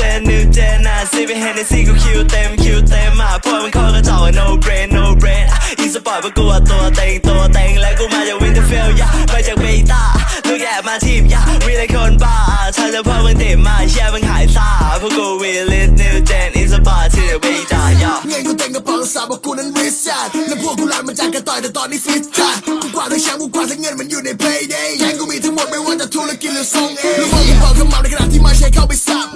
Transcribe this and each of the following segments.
gen new gen อะซีไปเห็นในซีกูคิวเต็มคิวเต็มอะพวกมันโคตรกระจอกอะ no brain no brain อะอีสปอร์ตประกวดตัวเต็งตัวเต็งและกูมาจากวินเทอร์เฟลยาไปจากเบต้าลูกแอบมาทีมยามีแต่คนบ้าฉันจะพวกมึงติดมาแย่มึงหายซ่าพวกกู we live new gen อีสปอร์ตที่เดวิต้า yo เงินกูเต็งกระเป๋าสาวบอกกูนั้นริชาร์ดและพวกกูลานมาจากกระต่อยแต่ตอนนี้ฟิตขาดกูกวาดทั้งแชมป์กูกวาดทั้งเงินมันอยู่ใน payday แก๊งกูมีทั้งหมดไม่ว่าจะธุรกิจหรือทรงเองแล้วพวกกูบอกคำเมาในขณะที่มาใช้เข้าไปสับ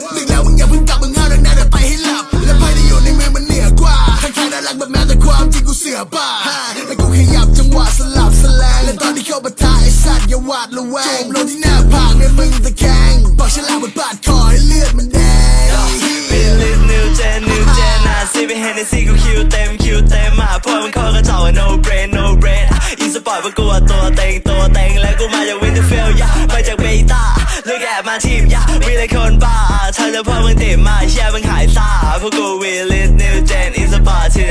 กูวดตัวเต็งตัวเต็งและกูมาจากวินเทอร์เฟลยามาจากเบต้าเลูกแอบมาทีมยามีแต่คนบ้าฉันจะพวกมึงติดมาแย่มึงหายซ่าพวกกู we live new gen อีสป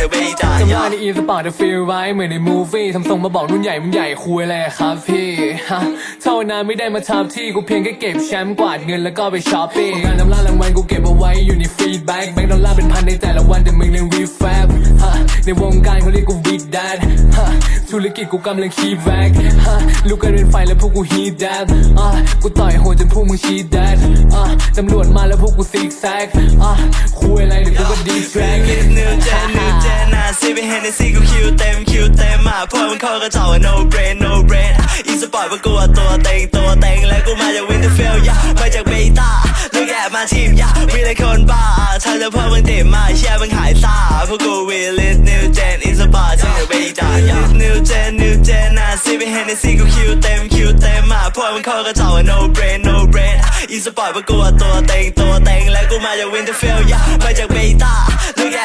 อร์ตที่เดวิต้าจำ yo ได้ในอีสปอร์ตฟีลไว้เหมือนในมูฟี่ทำทรงมาบอกรุ่นใหญ่มึงใหญ่คุยอะไรอะครับพี่ฮะเท่านานไม่ได้มาทับที่กูเพียงแค่เก็บแชมป์กวาดเงินแล้วก็ไปช้อปปิ้งงานน้ำล่ารางวัลกูเก็บเอาไว้อยู่ในฟีดแบ็กแบงค์ดอลลาร์เป็นพันในแต่ละวันแต่มึงเรียนวีแฟบฮะในวงการเขาเรียกกูวีดแดดฮะธุรกิจกูกำลังคีแบ็กฮะลูกกันเป็นไฟแล้วพวกกูฮีดแดดอะกูต่อยโหดจนพวกมึงชีดแดดอะตำรวจมาแล้วพวกกูซิกแซกอะคุยอะไรเดี๋ยวกูก็ดีแทรก live new gen new gen อ่ะซีไปเห็นในซีกูคิวเต็มคิวเต็มอะพวกมันโคตรกระจอกอะ no brain no brain อีสปอร์ตประกวตัวเต็งตัวเต็งและกูมาจากวินเทอร์เฟลยาไปจากเบต้าลูกแอบมาทีมยามีแต่คนบ้าฉันจะพวกมึงติดมาแย่มึงหายซ่าพวกกู we live new gen อีสปอร์ตที่เดวิต้า new gen new gen อะซีไปเห็นในซีกูคิวเต็มคิวเต็มอะพวกมันโคตรกระจอกอะ no brain no brain อีสปอร์ตประกวตัวเต็งตัวเต็งและกูมาจากวินเทอร์เฟลยาไปจากเบต้า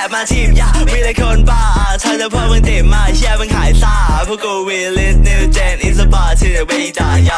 บมาทีมยามีแต่คนบ้าถ้าจะพวกมึงติดมาแย่มึงหายซ่าพวกกูวีลิสนิวเจนอินสปาร์ที่เดวิต้า yeah Do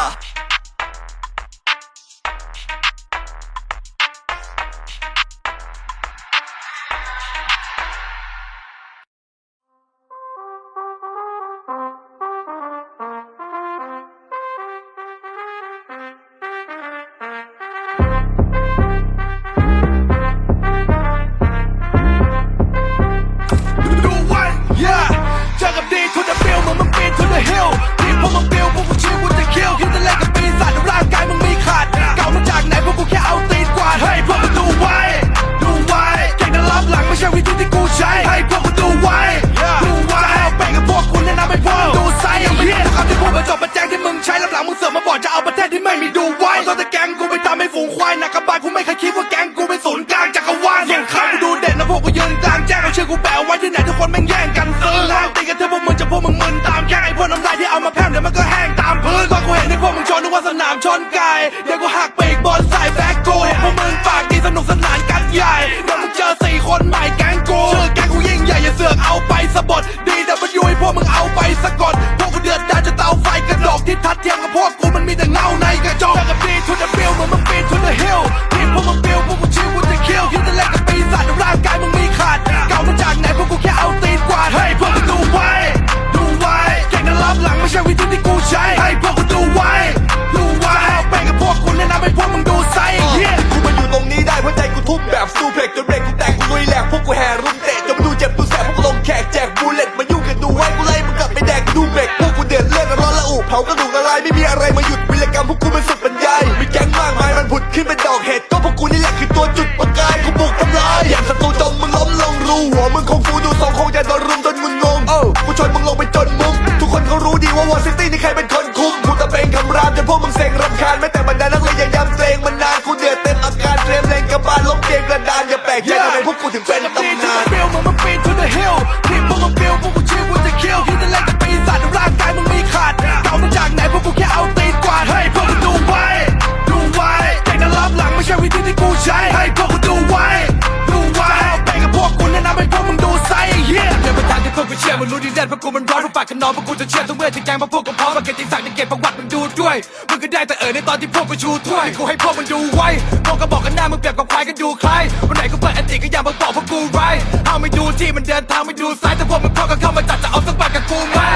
เพราะกูมันร้อนเพราะปากขนองเพราะกูจะเชื่อทุกเมื่อที่แกงเพราะพวกกูพร้อมมาเก็บติดสักในเก็บประวัติมึงดูด้วยมึงก็ได้แต่เอ่ยในตอนที่พวกกูชูถ้วยกูให้พวกมึงดูไว้พวกก็บอกกันหน้ามึงเปรียบกับควายก็ดูใครวันไหนก็เปิดอันติก็อย่ามาบอกพวกกูไรเอาไม่ดูที่มันเดินทางไม่ดูซ้ายแต่พวกมึงพอก็เข้ามาจัดจะเอาสักบาทกับกูไมา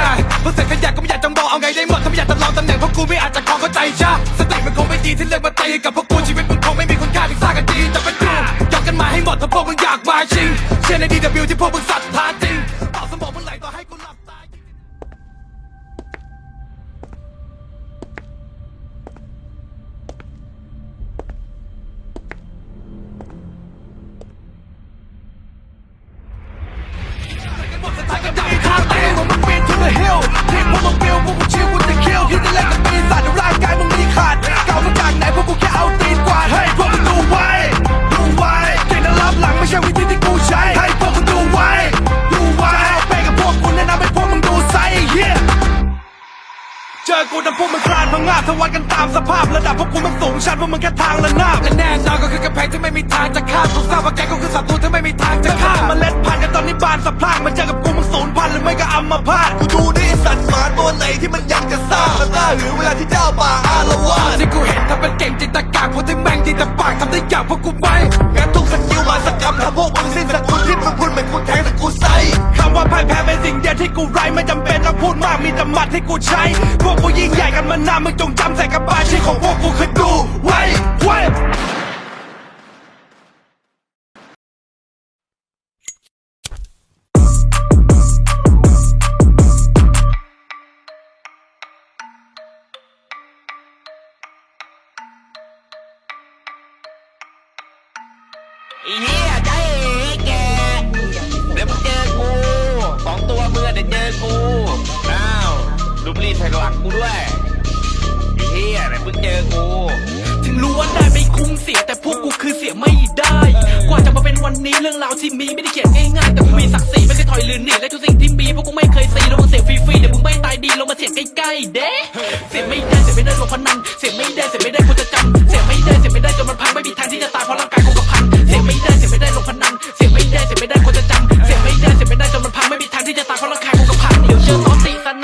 พวกเสร็จขยะก็ไม่อยากจะมองเอาไงได้หมดถ้าไม่อยากจะลองตำแหน่งพวกกูไม่อาจจะคองเข้าใจชาสติมันคงไม่ดีที่เลือกมาตีกับพวกกูชีวิตมึงคงไม่มีคุณค่าที่สร้างกันดีแต่เป็นกูยกกันมาให้หมดถ้าพวกมึงอยากมาชิงเชื่อในดีวที่พวกมึงศรัทธาจริง เจอกูนำพวกมึงคลานพังงาบทวัดกันตามสภาพระดับพวกกูมันสูงชันพวกมึงแค่ทางละนาบและแน่นอนก็คือกระแพงที่ไม่มีทางจะข้ามกูทราบว่าแกก็คือศัตรูที่ไม่มีทางจะข้ามเมาเล็ดพันธุ์กันตอนนี้บานสะพรั่งมาเจอกับกูมึงสูญพันธุ์หรือไม่ก็อัมพาตกูดูนี่สัตว์หมาตัวไหนที่มันอยากจะซ่ามันน่าหือเวลาที่เจ้าป่าอาละวาดที่กูเห็นทำเป็นเก่งจินตการพวกที่แม่งดีแต่ปากทำได้อย่างพวกกูไม่งั้นทุกสกิลมาสกรรมทำพวกมึงสิ้นสกุลที่มึงพูดเหมือนกูแทง แพ้เป็นสิ่งเดียวที่กูไร้ไม่จำเป็นต้องพูดมากมีแต่หมัดที่กูใช้ พวกกูยิ่งใหญ่กันมานานมึงจงจำใส่กระเป๋าชีของพวกกูคือดูไว้ไว้ ดูบลีใส่หลังกูด้วยเหี้ยเดี๋ยวมึงเจอกู ถึงรู้ว่าได้ไม่คุ้มเสียแต่พวกกูคือเสียไม่ได้ กว่าจะมาเป็นวันนี้เรื่องราวที่มีไม่ได้เขียนง่ายๆแต่กูมีศักดิ์ศรีไม่เคยถอยหรือหนีและทุกสิ่งที่มีพวกกูไม่เคยซีแล้วมึงเสียฟรีๆเดี๋ยวมึงไม่ตายดีลงมาเสียใกล้ๆเด้เสียไม่ได้เสียไม่ได้ลงพนันเสียไม่ได้เสียไม่ได้กูจะจำเสียไม่ได้เสียไม่ได้จนมันพังไม่มีทางที่จะตายเพราะร่างกายกูกับพังเสียไม่ได้เสียไม่ได้ลงพนันเสียไม่ได้เสียไม่ได้กูจะจำเสียไม่ได้เสียไม่ได้จนมันพังไม่มีทางที่จะตายเพราะร่างกาย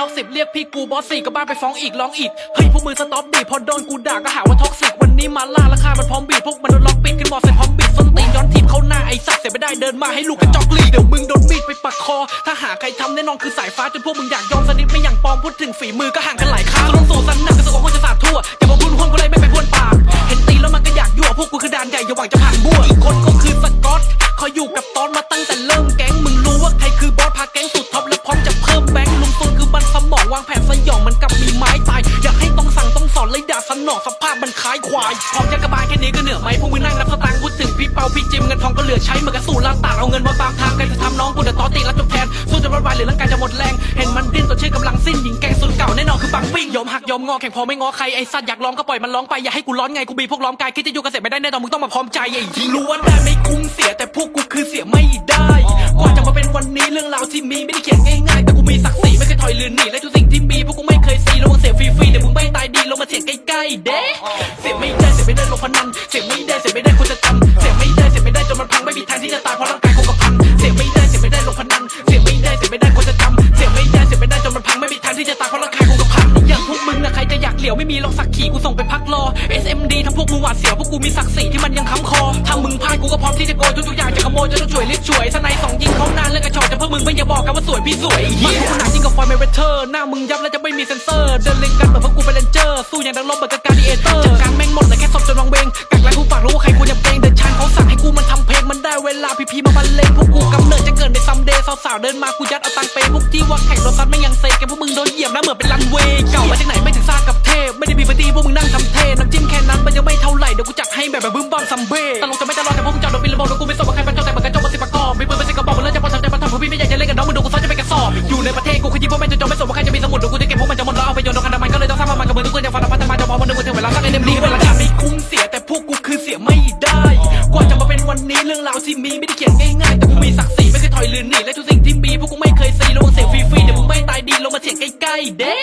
น็อกสิบเรียกพี่กูบอสสี่ก็บ้าไปฟ้องอีกร้องอีก เฮ้ยพวกมึงสต็อปดิพอโดนกูด่าก็หาว่าท็อกซิกวันนี้มาล่าราคามันพร้อมบีดพวกมันโดนล็อกปิดขึ้นมอเสร็จพร้อมบิดส้นตีนย้อนทีบเข้าหน้าไอ้สัตว์เสียไม่ได้เดินมาให้ลูกกระจอกลีเดี๋ยวมึงโดนมีดไปปักคอ ถ้าหาใครทำแน่นอนคือสายฟ้าจนพวกมึงอยากยอมสนิทไม่อย่างปลอมพูดถึงฝีมือก็ห่างกันหลายค่าต้องสู่สันหนักกระสุนของคนจะสาดทั่วอย่ามาพูนหุ้นกูเลยไม่ไปพวนปากเห็นตีแล้วมันก็อยากยั่วพวกกูคือดานใหญ่อย่าหวังจะผ่านบัวอีกคนก็คือสกอตคอยอยู่กับตอนมาตั้งแต่เริ่ม พร้อมจะกระบาลแค่นี้ก็เหนือไหมพวกมึงนั่งนับสตางค์พูดถึงพี่เปาพี่จิมเงินทองก็เหลือใช้เหมือนกับสู่ล่างตากเอาเงินมาตามทางใครจะทำน้องกูเดือดต่อตีรับจบแทนสู้จนวันวายหรือร่างกายจะหมดแรง เห็นมันดิ้นตัวเชื่อกำลังสิ้นหญิงแกงสุดเก่าแน่นอนคือบังปิ้งยอมหักยอมงอแข่งพอไม่งอใครไอ้สัตว์อยากร้องก็ปล่อยมันร้องไปอย่าให้กูร้อนไงกูมีพวกล้อมกายคิดจะอยู่เกษตรไม่ได้แน่นอนมึงต้องมาพร้อมใจไอ้ยิงรู้ว่าได้ไม่คุ้มเสียแต่พวกกูคือเสียไม่ได้กว่าจะมาเป็นวันนี้เรื่องราวที่มีไม่ได้เขียนง่ายๆแต่กูมีศักดิ์ศรีไม่เคยถอยหรือหนีและทุกสิ่ง ปีพวกกูไม่เคยซีระวังเสียฟรีๆเดี๋ยวมึงไม่ตายดีลงมาเสียใกล้ๆเด้เสียไม่ได้เสียไม่ได้ลงพนันเสียไม่ได้เสียไม่ได้กูจะจำเสียไม่ได้เสียไม่ได้จนมันพังไม่มีทางที่จะตายเพราะร่างกายกูกับพังเสียไม่ได้เสียไม่ได้ลงพนันเสียไม่ได้เสียไม่ได้กูจะจำเสียไม่ได้เสียไม่ได้จนมันพังไม่มีทางที่จะตายเพราะ เหลียวไม่มีหรอกสักขี่กูส่งไปพักรอ SMD ทั้งพวกมึงหวาดเสียวพวกกูมีศักดิ์ศรีที่มันยังค้ำคอถ้ามึงพลาดกูก็พร้อมที่จะโกยทุกๆอย่างจะขโมยจะต้องช่วยรีบช่วยสไนสองยิงเขานานเรื่องกระชอกจะเพวกมึงไม่อย่าบอกกันว่าสวยพี่สวยมันกูหนักยิ่งกับฟอยเมเรเทอร์หน้ามึงยับแล้วจะไม่มีเซนเซอร์เดินเล็งกันเหมือนพวกกูเป็นเลนเจอร์สู้อย่างดังลมเหมือนกับการดิเอเตอร์จัดการแม่งหมดเลยแค่ศพจนวังเวงกักไล่กูปากรู้ว่าใครกูยังเกรงเดินชานเขาสั่งให้กูมันทำเพลงมันได้เวลาพีพีมาบรรเลงพวก สาวๆเดินมากูยัดเอาตังเปพวกที่ว่าแข่งรถซัดไม่ยังเซกันพวกมึงโดนเหยียบแล้วเหมือนเป็นรันเวย์เก่ามาจากไหนไม่ถึงซากกับเทพไม่ได้มีปฏิพวกมึงนั่งทำเทน้ำจิ้มแค่นั้นมันยังไม่เท่าไหร่เดี๋ยวกูจัดให้แบบแบบบึ้มบ้อมซัมเบ้ตลกจะไม่ตลอดแต่พวกมึงจอดโดนบินระเบิดแล้วกูไม่สนว่าใครเป็นเจ้าแต่เหมือนกันเจ้ามาสิประกอบมีปืนเป็นสิกระบอกมันเริ่มจะพอทำใจพอทำพวกพี่ไม่อยากจะเล่นกับน้องมึงดูกูซ้อนจะไปกระสอบอยู่ในประเทศกูขยี้พวกแม่งจนจมไม่สนว่าใครจะมีสมุดเดี๋ยวกูจะเก็บพวกมันจะหมดแล้วเอาไปโยนโดนกันทำไมก็เลยต้องสร้างมันกับมือทุกคนจะฟังพัฒนาจะพองมันนึกว่าถึงเวลาสร้างไอเดมดีเวลาจะไม่คุ้มเสียแต่พวกกูคือเสียไม่ได้ กว่าจะมาเป็นวันนี้เรื่องราวที่มีไม่ได้เขียนง่ายๆแต่กูมีศักดิ์ อยหรือหนีและทุกสิ่งที่มีพวกกูไม่เคยซีลงเสียงฟรีๆเดี๋ยวมึงไม่ตายดีลงมาเสียงใกล้ๆเด้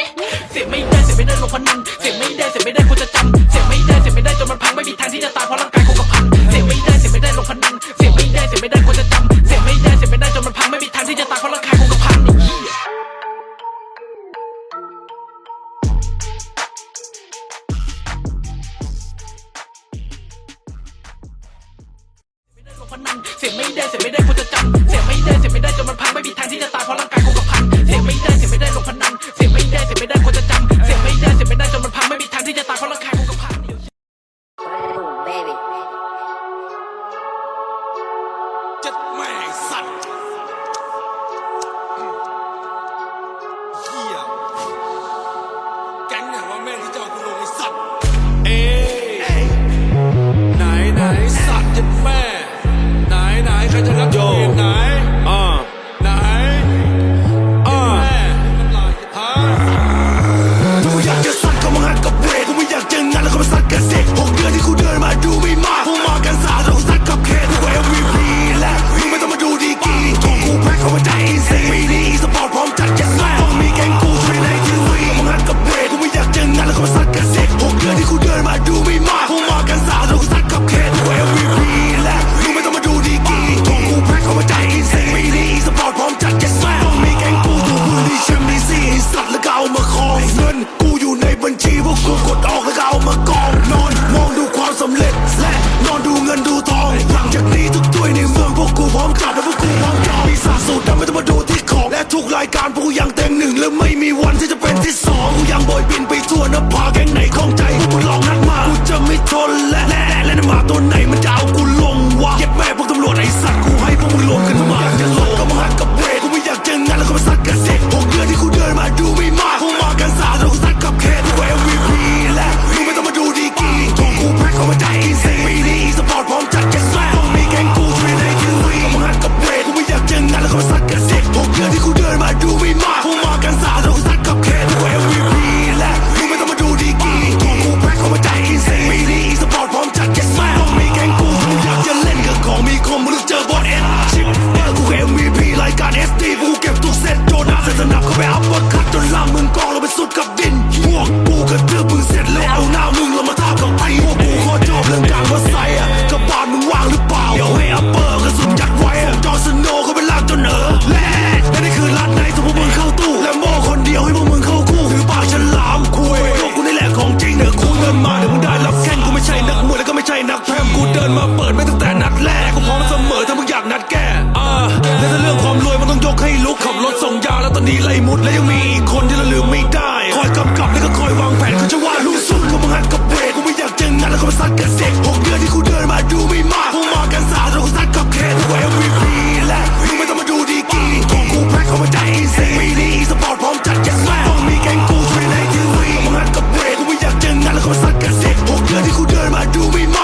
niet goed deur, maar doe me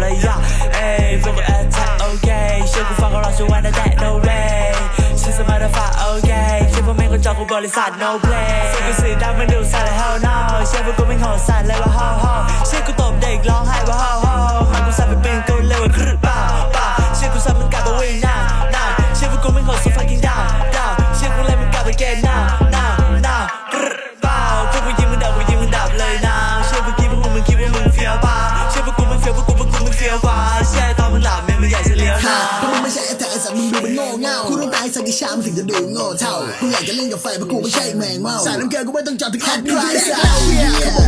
เลยย่าเอ้ยพวกกูแอทแทกโคเณฟังก็รอช่วยวันแต่ no way ฉันสมาร์ทฟ้าโอเคคิดว่แม่ก็จอกูบริษัท no play เสื้อกูสีดำมันดูสั่นเลย hell no เชื่อพวกกูเป็นโหดสั่นเลยว่า ho ho เชื่อกูตบเด็กร้องไห้ว่า ho ho มันกูสั่นเป็นกู ไม่ช้ามันถึงจะดูโง่เท่ากูอยากจะเล่นกับไฟเพราะกูไม่ใช่แมงเม่าสายน้ำเกลือกูไม่ต้องจับถึงแอดใครส่ก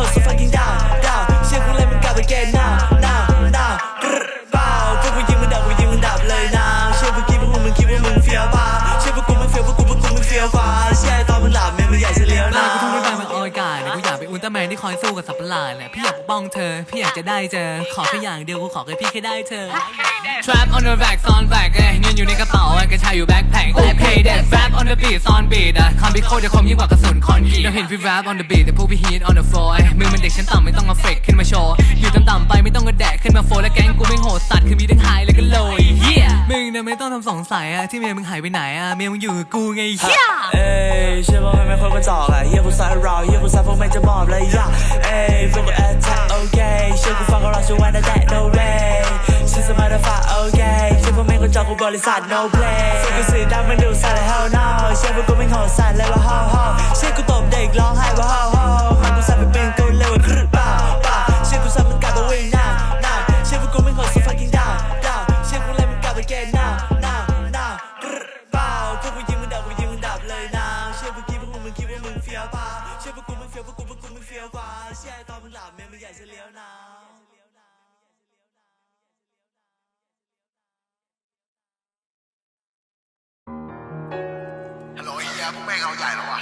close so fucking down down เชื่อกูเลยมึงกลับไปแกน now now now กรึ๊บป่าพวกกูยิงมึงดับกูยิงมึงดับเลย now เชื่อพวกกี้พวกมึงมึงคิดว่ามึงเฟี้ยวป่ะเชื่อพวกกูมึงเฟี้ยวพวกกูพวกกูมึงเฟี้ยวป่ะเชื่อตอนมึงหลับแม่งมึงอยากจะลียวหน้ากูทุ่งไม่ไปมันออยกาดกูอยากเปอุลตาแมนที่คอยสู้กับสัตปะหดเนี่พี่อยาก ปกป้องเธอ พี่อยากจะได้เจอ ขอแค่อย่างเดียวกูขอแค่พี่แค่ได้เธอ Trap on the back ซ่อนแบกเอ้ยเงินอยู่ในกระเป๋าอะกระชายอยู่แบ็คแพ็ค Okay that rap on the beat ซ่อนบีดอะคอมพิโคจะคมยิ่งกว่ากระสุนคอนกรีตเราเห็นพี่ rap on the beat แต่พวกพี่ hit on the floor เอ้ยมึงมันเด็กชั้นต่ำไม่ต้องมาเฟกขึ้นมาโชว์ อยู่ต่ำๆไปไม่ต้องกระแดกขึ้นมาโฟและแก๊งกูไม่โหดสัตว์คือมีทั้งไฮและก็โลยเฮียมึงน่ะไม่ต้องทำสงสัยอะที่เมียมึงหายไปไหนอะเมียมึงอยู่กับกูไงเฮียเอ้ยเชื่อว่าไม่คนกระจอกอะเฮียกูสายเราเฮียกูสายพวกแม่งจะมอบเลยย่าเอ้ยพวกกูแอตแทกโอเชื่อกูฟังก็ลอช่วยวันแต่ no way ชื่อสมาร์ทฟ้าโอเคเชื่อพวกแม่งก็จอกกูบริษัท no play เชื่อกูสีดำมันดูสั่นเลย hell no เชื่อพวกกูไม่โหดสั่นเลยว่า ho ho เชื่อกูตบเด็กร้องไห้ว่า ho ho มันกูสั่นเป็นกูเพวกแม่งเอาใหญ่แล้ววะ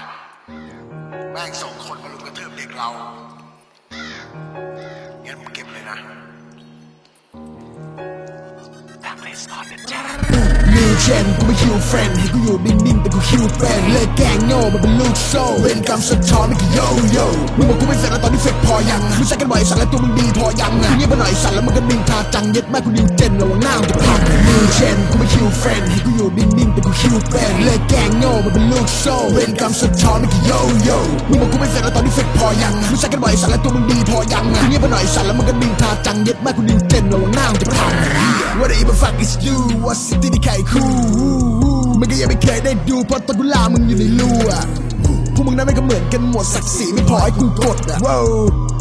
แม่งสองคนมาลุมกระทืบเด็กเรางั้นมึงเก็บเลยนะนิวเจนกูไม่ คิวเฟรนให้กูอยู่นิ่งๆแต่กูคิวเป็นเลิกแกงโง่มันเป็นลูกโซ่เป็นกรรมสะท้อนไม่กี่โยโย่มึงบอกกูไม่เสร็จแล้วตอนนี้เฟกพอยังมึงใช้กันบ่อยสัตว์แล้วตัวมึงดีพอยังอะเงียบไปหน่อยสัตว์แล้วมึงก็นิ่งทาจังเย็ดแม่กูนิวเจนระวังหน้ามึงจะพังนิวเจนกูไม่คิวเฟรนให้กูอยู่นิ่งๆแต่กูคิวเป็นเลิกแกงโง่มันเป็นลูกโซ่เป็นกรรมสะท้อนไม่กี่โยโย่มึงบอกกูไม่เสร็จแล้วตอนนี้เฟกพอยังมึงใช้กันบ่อยสัตว์แล้วตัวมึงดีพอยังอะเงียบไปหน่อยสัตว์แล้วมึงก็นิ่งทาจังเย็ดแม่กูนิวเจนระวังหน้ามึงจะพัง What the fuck is you ว่าสิ่งที่นี่ใครคู่มันก็ยังไม่เคยได้ดูเพราะตอนกูลามึงอยู่ในรูอะพวกมึงนั้นไม่ก็เหมือนกันหมดศักดิ์ศรีไม่พอให้กูกดอะ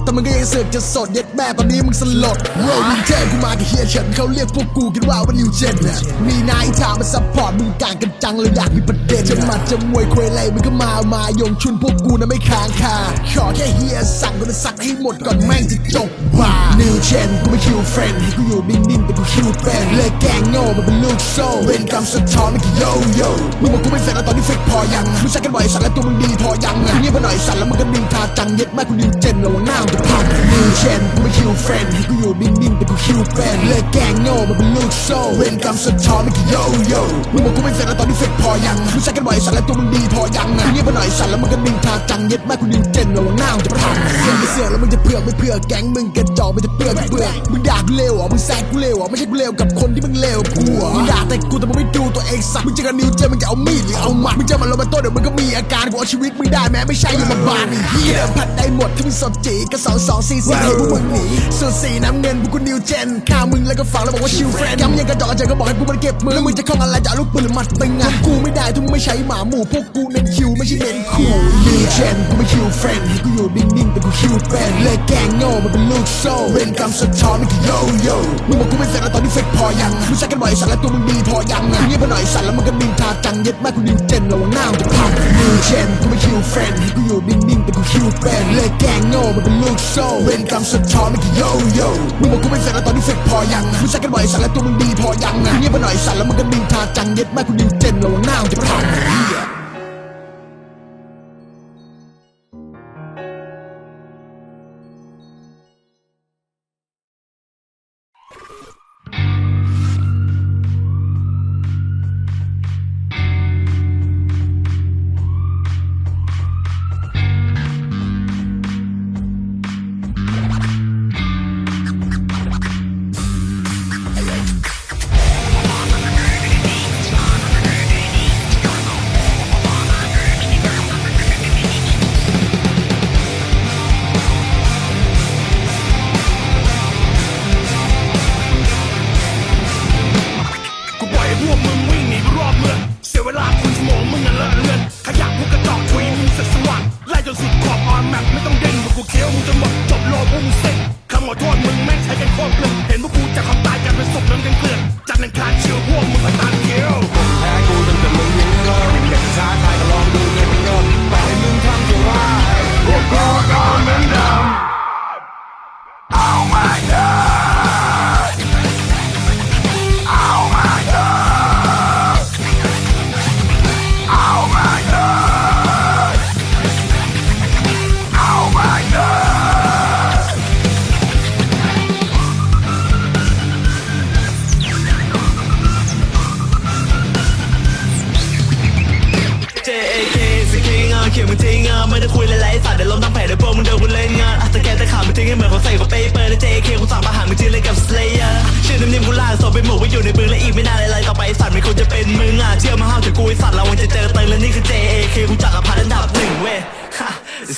แต่มันก็ยังเสือกจะสดเย็ดแม่ตอนนี้มึงสลดว้าวมึงเจอกูมากับเฮียเฉินเขาเรียกพวกกูกันว่าว่านิวเจนอะมีนายทางมาซัพพอร์ตมึงกางกันจังเลยอยากมีประเด็นจะมาจะมวยคุยไรมึงก็มามายงชุนพวกกูนะไม่ค้างคาขอแค่เฮียสั่งกูจะสักให้หมดก่อนแม่งจะจบบ้านิวเจนกูไม่คิวเฟรนให้กูอยู่นิ่งๆแต่กูคิวเป็นเลิกแกงโง่มันเป็นลูกโซ่เป็นกรรมสะท้อนไม่กี่โยโย่มึงบอกกูไม่เสร็จแล้วตอนนี้เฟกพอยังมึงใช้กันบ่อยสัตว์แล้วตัวมึงดีพอยังเงียบไปหน่อยสัตว์แล้วมึงก็นิ่งทาจังเย็ดแม่กูนิวเจนระวังหน้าจะพังนิวเจนกูไม่คิวเฟรนด์ให้กูอยู่นิ่งๆแต่กูคิวเป็นเลิกแกล้งโง่มันเป็นลูกโซ่เป็นกรรมสะท้อนไม่กี่โยโย่มึงบอกกูไม่เสร็จแล้วตอนนี้เฟกพอยังมึงใช้กันบ่อยสัตว์แล้วตัวมึงดีพอยังอะเงียบไปหน่อยสัตว์แล้วมึงก็นิ่งทาจังเย็ดแม่กูนิวเจนระวังหน้ามึงจะพังเสือกไม่เสือกแล้วมึงจะเผือกไม่เผือกแก๊งมึงกระจอกมันจะเปลือกเปลือกมึงด่ากูเลวเหรอมึงแซงกูเลวเหรอไม่ใช่กูเลวกับคนที่มึงเลวกูเหรอมึงด่าแต่กูแต่มึงไม่ดูตัวเองสักมึงเจอกันนิวเจนมึงจะเอามีดหรือเอาหมัดมึงเจอมันลงมาโต้เดี๋ยวมึงก็มีอาการกูเอาชีวิตมึงได้แม้ไม่ใช่ยามาบาลไอ้เหี้ยผัดได้หมดที่มึงสดจีก็สองสองสี่สี่ให้พวกมึงหนีส่วนสีน้ำเงินพวกกูนิวเจนฆ่ามึงแล้วก็ฝังแล้วบอกว่าชิวเฟรนย้ำยังกระจอกกระเจก็บอกให้กูมันเก็บมือแล้วมึงจะคล้องอะไรจะเอาลูกปืนหรือหมัดตึงอะกูไม่ได้ถ้ามึงไม่ใช้หมาหมู่พวกกูเน้นคิวไม่ใช่เน้นขู่นิวเจนกูไม่คิวเฟรนให้กูอยู่นิ่งๆแต่กูคิวเป็นเลิกแกล้งโง่มันเป็นลูกโซ่เป็นกรรมสะท้อนไม่กี่โยโย่มึงบอกกูไม่เสร็จแล้วตอนนี้เฟกพอยังมึงใช้กันบ่อยสัตว์แล้วตัวมึงดีพอยังอะเงียบไปหน่อยสัตว์แล้วมึงก็นิ่งทาจังเย็ดแม่กูนิวเจนระวังหน้ามึงจะพังนิวเจนกูไม่คิวเฟรนให้กูอยู่นิ่งๆแต่กูคิวเป็นเลิกแกล้งโง่มันเป็นลูกโซ่เป็นกรรมสะท้อนไม่กี่โยโย่มึงบอกกูเป็นแฟนแล้วตอนนี้เฟกพอยังมึงใช้กันบ่อยสัตว์แล้วตัวมึงดีพอยังเงียบไปหน่อยสัตว์แล้วมึงก็ดินทาจังเย็ดแม่กูดิวเจนระวังหน้ามึงจะพังเหี้ย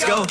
go